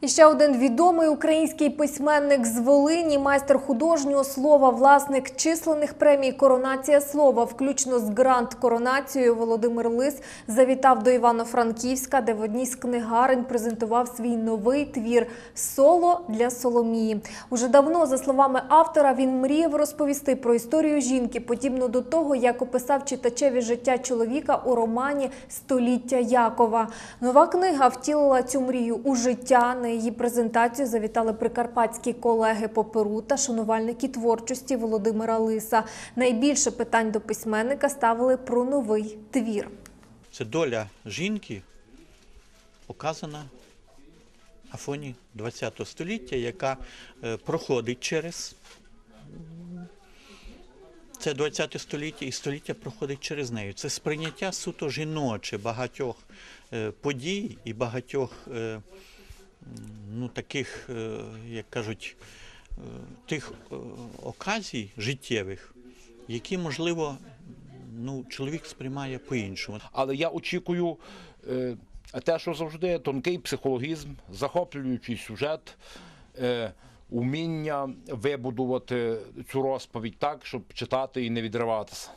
І ще один відомий український письменник з Волині, майстер художнього слова, власник численних премій Коронація слова, включно з грант коронацією Володимир Лис, завітав до Івано-Франківська, де в одній з книгарень презентував свій новий твір Соло для Соломії. Уже давно, за словами автора, він мріяв розповісти про історію жінки, подібно до того, як описав читачеві життя чоловіка у романі Століття Якова. Нова книга втілила цю мрію у життя. На її презентацію завітали прикарпатські колеги по перу та шанувальники творчості Володимира Лиса. Найбільше питань до письменника ставили про новий твір. Це доля жінки, показана на фоні ХХ століття, яка е, проходить через це ХХ століття і століття проходить через неї. Це сприйняття суто жіноче багатьох е, подій і багатьох е, ну, таких, е, як кажуть, е, тих е, оказій життєвих, які, можливо, ну, чоловік сприймає по-іншому. Але я очікую те, що завжди тонкий психологізм, захоплюючий сюжет, уміння вибудувати цю розповідь так, щоб читати і не відриватися.